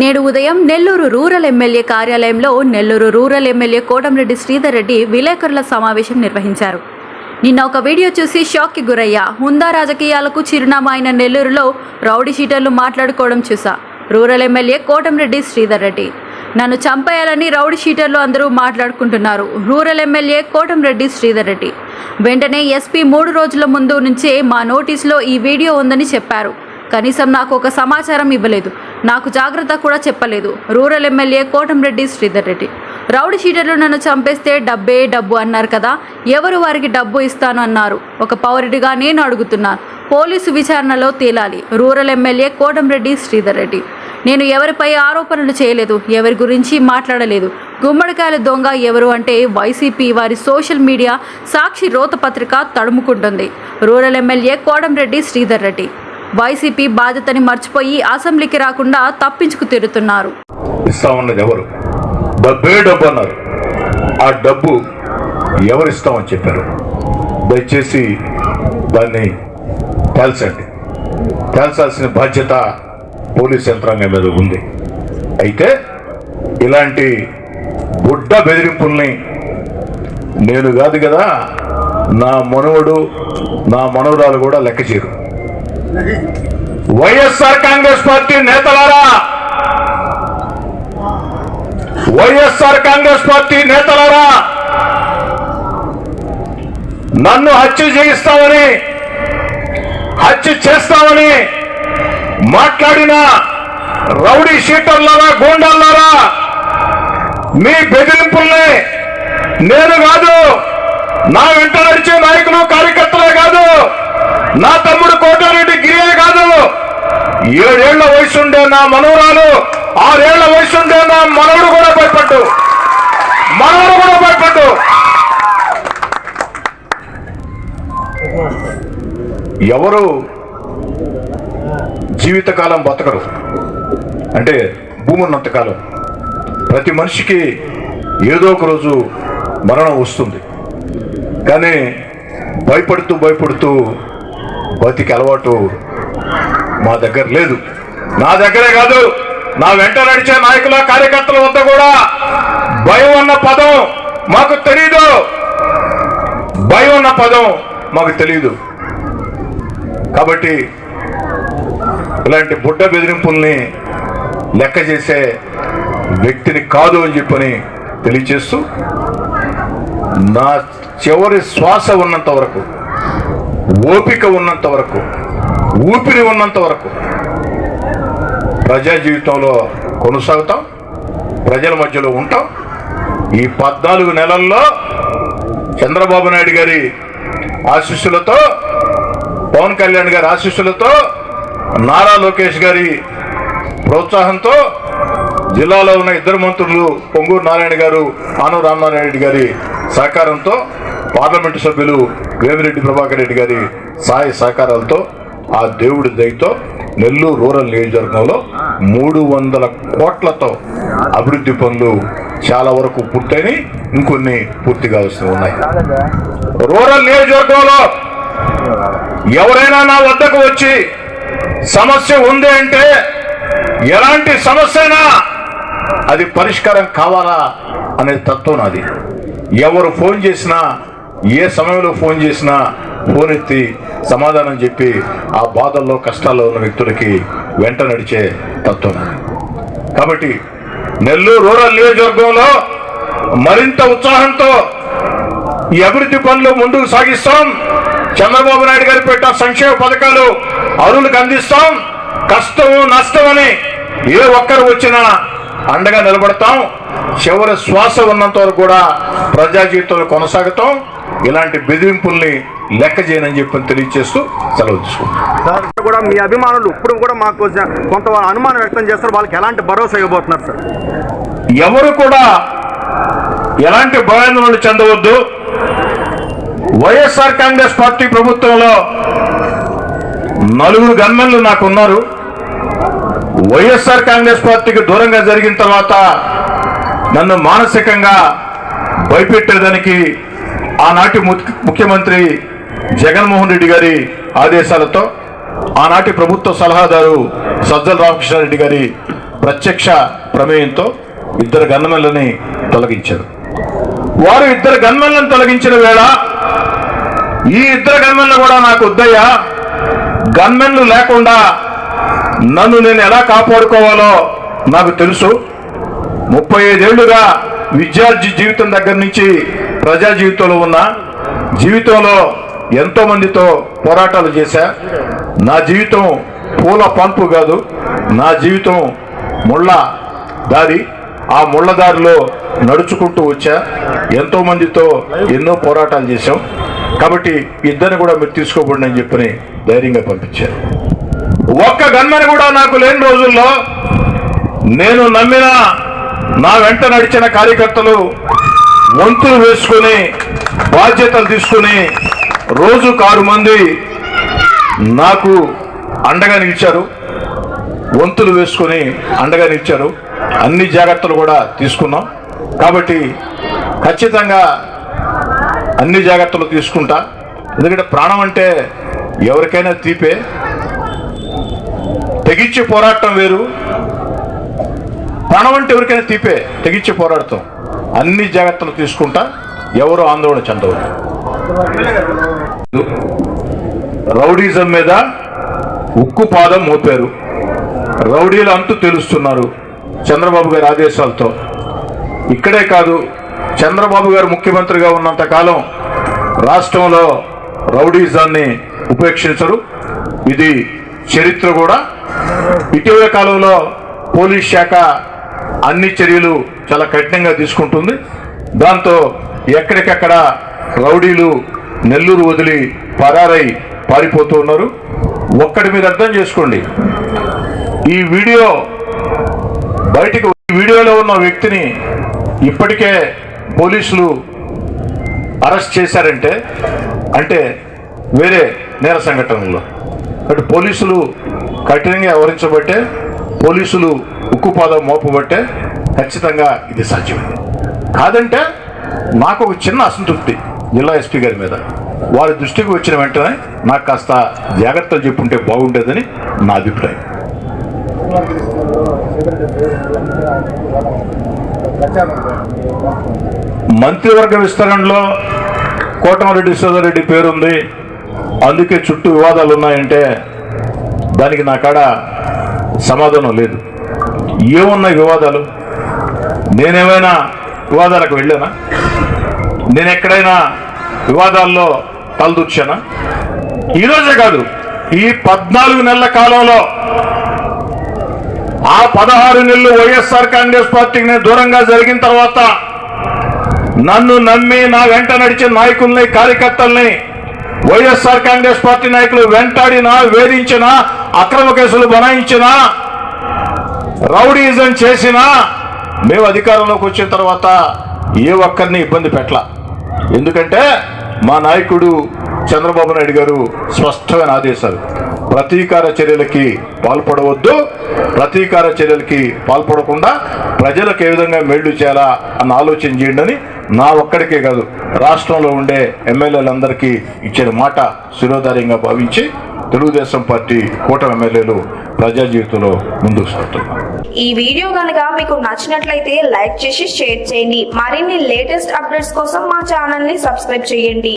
నేడు ఉదయం Nellore rural MLA కార్యాలయంలో నెల్లూరు రూరల్ ఎమ్మెల్యే కోటంరెడ్డి శ్రీధర్ రెడ్డి విలేకరుల సమావేశం నిర్వహించారు. నిన్న ఒక వీడియో చూసి షాక్కి గురయ్యా. హుందా రాజకీయాలకు చిరునామా అయిన నెల్లూరులో రౌడీ షీటర్లు మాట్లాడుకోవడం చూసా. రూరల్ ఎమ్మెల్యే కోటంరెడ్డి శ్రీధర్ రెడ్డి నన్ను చంపేయాలని రౌడీ షీటర్లు అందరూ మాట్లాడుకుంటున్నారు. రూరల్ ఎమ్మెల్యే కోటంరెడ్డి శ్రీధర్ రెడ్డి వెంటనే ఎస్పీ మూడు రోజుల ముందు నుంచే మా నోటీసులో ఈ వీడియో ఉందని చెప్పారు. కనీసం నాకు ఒక సమాచారం ఇవ్వలేదు. నాకు జాగ్రత్త కూడా చెప్పలేదు. Rural MLA Kotamreddy Sridhar Reddy. Rowdy షీటర్లు నన్ను చంపేస్తే డబ్బే డబ్బు అన్నారు కదా ఎవరు వారికి డబ్బు ఇస్తాను అన్నారు. ఒక పౌరుడిగా నేను అడుగుతున్నాను. పోలీసు విచారణలో తేలాలి. Rural MLA Kotamreddy Sridhar Reddy. నేను ఎవరిపై ఆరోపణలు చేయలేదు ఎవరి గురించి మాట్లాడలేదు. గుమ్మడికాయల దొంగ ఎవరు అంటే వైసీపీ వారి సోషల్ మీడియా సాక్షి రోతపత్రిక తడుముకుంటుంది. Rural MLA Kotamreddy Sridhar Reddy. YCP బాధ్యతని మర్చిపోయి అసెంబ్లీకి రాకుండా తప్పించుకు తిరుగుతున్నారు. ఇస్తా ఎవరు? డబ్బే డబ్బు అన్నారు. ఆ డబ్బు ఎవరిస్తామని చెప్పారు? దయచేసి దాన్ని తేల్చండి. తేల్చాల్సిన బాధ్యత పోలీస్ యంత్రాంగం మీద ఉంది. అయితే ఇలాంటి బుడ్డ బెదిరింపుల్ని నేను కాదు కదా నా మనవడు నా మనవరాలు కూడా లెక్క చేయరు. వైఎస్ఆర్ కాంగ్రెస్ పార్టీ నేతలారా? వైఎస్ఆర్ కాంగ్రెస్ పార్టీ నేతలారా? నన్ను హత్య చేయిస్తామని హత్య చేస్తామని మాట్లాడిన రౌడీ షీటర్లారా గోండాలారా మీ బెదిరింపుల్ని నేను కాదు నా వెంట నడిచే నాయకులు కార్యకర్తలే కాదు నా తమ్ముడు కోటారెడ్డి గిరియే కాదు. ఏడేళ్ళ వయసుండే నా మనవరాలు ఆరేళ్ళ వయసుండే నా మనవుడు కూడా భయపడ్డు. మనవుడు కూడా భయపడ్డు. ఎవరు జీవితకాలం బతకరు? అంటే భూమి ఉన్నంతకాలం ప్రతి మనిషికి ఏదో ఒక రోజు మరణం వస్తుంది. కానీ భయపడుతూ భయపడుతూ బతికి అలవాటు మా దగ్గర లేదు. నా దగ్గరే కాదు నా వెంట నడిచే నాయకుల కార్యకర్తల వద్ద కూడా భయం అన్న పదం మాకు తెలియదు భయం అన్న పదం మాకు తెలియదు కాబట్టి ఇలాంటి బుడ్డ బెదిరింపుల్ని లెక్క చేసే వ్యక్తిని కాదు అని చెప్పని తెలియచేస్తూ నా చివరి శ్వాస ఉన్నంత వరకు ఓపిక ఉన్నంత వరకు ఊపిరి ఉన్నంత వరకు ప్రజా జీవితంలో కొనసాగుతాం ప్రజల మధ్యలో ఉంటాం. ఈ పద్నాలుగు నెలల్లో చంద్రబాబు నాయుడు గారి ఆశీస్సులతో పవన్ కళ్యాణ్ గారి ఆశీస్సులతో నారా లోకేష్ గారి ప్రోత్సాహంతో జిల్లాలో ఉన్న ఇద్దరు మంత్రులు పొంగూరు నారాయణ గారు ఆనవ రామనారాయణ గారి సహకారంతో పార్లమెంటు సభ్యులు వేమిరెడ్డి ప్రభాకర్ రెడ్డి గారి సహాయ సహకారాలతో ఆ దేవుడి దయతో నెల్లూరు రూరల్ నియోజకవర్గంలో మూడు వందల కోట్లతో అభివృద్ధి పనులు చాలా వరకు పూర్తయినాయి. ఇంకొన్ని పూర్తి కావాల్సి ఉన్నాయి. రూరల్ నియోజకవర్గంలో ఎవరైనా నా వద్దకు వచ్చి సమస్య ఉంది అంటే ఎలాంటి సమస్య అయినా అది పరిష్కారం కావాలా అనే తత్వం నాది. ఎవరు ఫోన్ చేసినా ఏ సమయంలో ఫోన్ చేసినా ఫోన్ ఎత్తి సమాధానం చెప్పి ఆ బాధల్లో కష్టాల్లో ఉన్న వ్యక్తులకి వెంట నడిచే తత్వం. కాబట్టి నెల్లూరు రూరల్ నియోజకవర్గంలో మరింత ఉత్సాహంతో ఈ అభివృద్ధి పనులు ముందుకు సాగిస్తాం. చంద్రబాబు నాయుడు గారు పెట్టిన సంక్షేమ పథకాలు అరువులకు అందిస్తాం. కష్టము నష్టం అని ఏ ఒక్కరు వచ్చినా అండగా నిలబడతాం. చివరి శ్వాస ఉన్నంత వరకు కూడా ప్రజా జీవితంలో కొనసాగుతాం. ఇలాంటి బెదిరింపుల్ని లెక్క చేయనని చెప్పి తెలియజేస్తూ సెలవు తీసుకుంటాం సార్ కూడా మీ అభిమానులు ఇప్పుడు కూడా మాకు కొంత అనుమానం వ్యక్తం చేస్తారు వాళ్ళకి ఎలాంటి భరోసా ఇవ్వబోతున్నారు సార్? ఎవరు కూడా ఎలాంటి భయాందోళనలు చెందవద్దు. వైఎస్ఆర్ కాంగ్రెస్ పార్టీ ప్రభుత్వంలో నలుగురు గన్మెన్లు నాకు ఉన్నారు వైఎస్ఆర్ కాంగ్రెస్ పార్టీకి దూరంగా జరిగిన తర్వాత నన్ను మానసికంగా భయపెట్టేదానికి ఆనాటి ముఖ్యమంత్రి జగన్మోహన్ రెడ్డి గారి ఆదేశాలతో ఆనాటి ప్రభుత్వ సలహాదారు సజ్జల రామకృష్ణారెడ్డి గారి ప్రత్యక్ష ప్రమేయంతో ఇద్దరు గన్మెన్లని తొలగించారు. వారు ఇద్దరు గన్మెన్లను తొలగించిన వేళ ఈ ఇద్దరు గన్మెన్లు కూడా నాకు వద్దయ్యా గన్మెన్లు లేకుండా నన్ను నేను ఎలా కాపాడుకోవాలో నాకు తెలుసు. ముప్పై ఐదేళ్ళుగా విద్యార్థి జీవితం దగ్గర నుంచి ప్రజా జీవితంలో ఉన్న జీవితంలో ఎంతోమందితో పోరాటాలు చేశా. నా జీవితం పూల పంపు కాదు నా జీవితం ముళ్ళ దారి. ఆ ముళ్ళ దారిలో నడుచుకుంటూ వచ్చా. ఎంతోమందితో ఎన్నో పోరాటాలు చేశాం. కాబట్టి ఇద్దరిని కూడా మీరు తీసుకోబడి అని చెప్పని ధైర్యంగా పంపించారు ఒక్క గన్మని కూడా నాకు లేని రోజుల్లో నేను నమ్మిన నా వెంట నడిచిన కార్యకర్తలు వంతులు వేసుకుని బాధ్యతలు తీసుకుని రోజు ఆరు మంది నాకు అండగా నిలిచారు. వంతులు వేసుకొని అండగా నిలిచారు. అన్ని జాగ్రత్తలు కూడా తీసుకున్నాం. కాబట్టి ఖచ్చితంగా అన్ని జాగ్రత్తలు తీసుకుంటా. ఎందుకంటే ప్రాణం అంటే ఎవరికైనా తీపే. తెగించి పోరాటం వేరు. ప్రాణం అంటే ఎవరికైనా తీపే తెగించి పోరాడతాం. అన్ని జాగ్రత్తలు తీసుకుంటా ఎవరు ఆందోళన చెందవు రౌడీజం మీద ఉక్కు పాదం మోపారు. రౌడీలు అంతు తెలుస్తున్నారు చంద్రబాబు గారి ఆదేశాలతో. ఇక్కడే కాదు చంద్రబాబు గారు ముఖ్యమంత్రిగా ఉన్నంత కాలం రాష్ట్రంలో రౌడీజాన్ని ఉపేక్షించరు. ఇది చరిత్ర కూడా. ఇటీవల కాలంలో పోలీస్ శాఖ అన్ని చర్యలు చాలా కఠినంగా తీసుకుంటుంది. దాంతో ఎక్కడికక్కడ రౌడీలు నెల్లూరు వదిలి పరారై పారిపోతూ ఉన్నారు. ఒక్కడి మీద అర్థం చేసుకోండి. ఈ వీడియో బయటికి వీడియోలో ఉన్న వ్యక్తిని ఇప్పటికే పోలీసులు అరెస్ట్ చేశారంటే అంటే వేరే నేర సంఘటనలో. అటు పోలీసులు కఠినంగా వ్యవహరించబట్టే పోలీసులు ఉక్కుపాదం మోపబట్టే ఖచ్చితంగా ఇది సాధ్యమైంది కాదంటే నాకు ఒక చిన్న అసంతృప్తి జిల్లా ఎస్పీ గారి మీద. వారి దృష్టికి వచ్చిన వెంటనే నాకు కాస్త జాగ్రత్తలు చెప్పుంటే బాగుండేదని నా అభిప్రాయం. మంత్రివర్గ విస్తరణలో కోటమరెడ్డి సోదరెడ్డి పేరుంది. అందుకే చుట్టూ వివాదాలు ఉన్నాయంటే దానికి నా కాడ సమాధానం లేదు. ఏమున్నాయి వివాదాలు? నేనేమైనా వివాదాలకు వెళ్ళానా? నేను ఎక్కడైనా వివాదాల్లో తలదూర్చానా? ఈరోజే కాదు ఈ పద్నాలుగు నెలల కాలంలో ఆ పదహారు నెలలు వైఎస్ఆర్ కాంగ్రెస్ పార్టీకి నేను దూరంగా జరిగిన తర్వాత నన్ను నమ్మి నా వెంట నడిచిన నాయకుల్ని కార్యకర్తల్ని వైఎస్ఆర్ కాంగ్రెస్ పార్టీ నాయకులు వెంటాడినా వేధించినా అక్రమ కేసులు బనాయించినా రౌడీజం చేసినా మేము అధికారంలోకి వచ్చిన తర్వాత ఏ ఒక్కరిని ఇబ్బంది పెట్టలా. ఎందుకంటే మా నాయకుడు చంద్రబాబు నాయుడు గారు స్పష్టమైన ఆదేశాలు. ప్రతీకార చర్యలకి పాల్పడవద్దు ప్రతీకార చర్యలకి పాల్పడకుండా ప్రజలకు ఏ విధంగా మేళ్ళు చేయాలా అన్న ఆలోచన చేయండి అని నా ఒక్కడికే కాదు రాష్ట్రంలో ఉండే ఎమ్మెల్యేలందరికీ ఇచ్చిన మాట శిరోధార్యంగా భావించి తెలుగుదేశం పార్టీ కూటమి ఎమ్మెల్యేలు ప్రజా జీవితంలో ముందుకు ఈ వీడియో కనుక మీకు నచ్చినట్లయితే లైక్ చేసి షేర్ చేయండి. మరిన్ని లేటెస్ట్ అప్డేట్స్ కోసం మా ఛానల్ని సబ్స్క్రైబ్ చేయండి.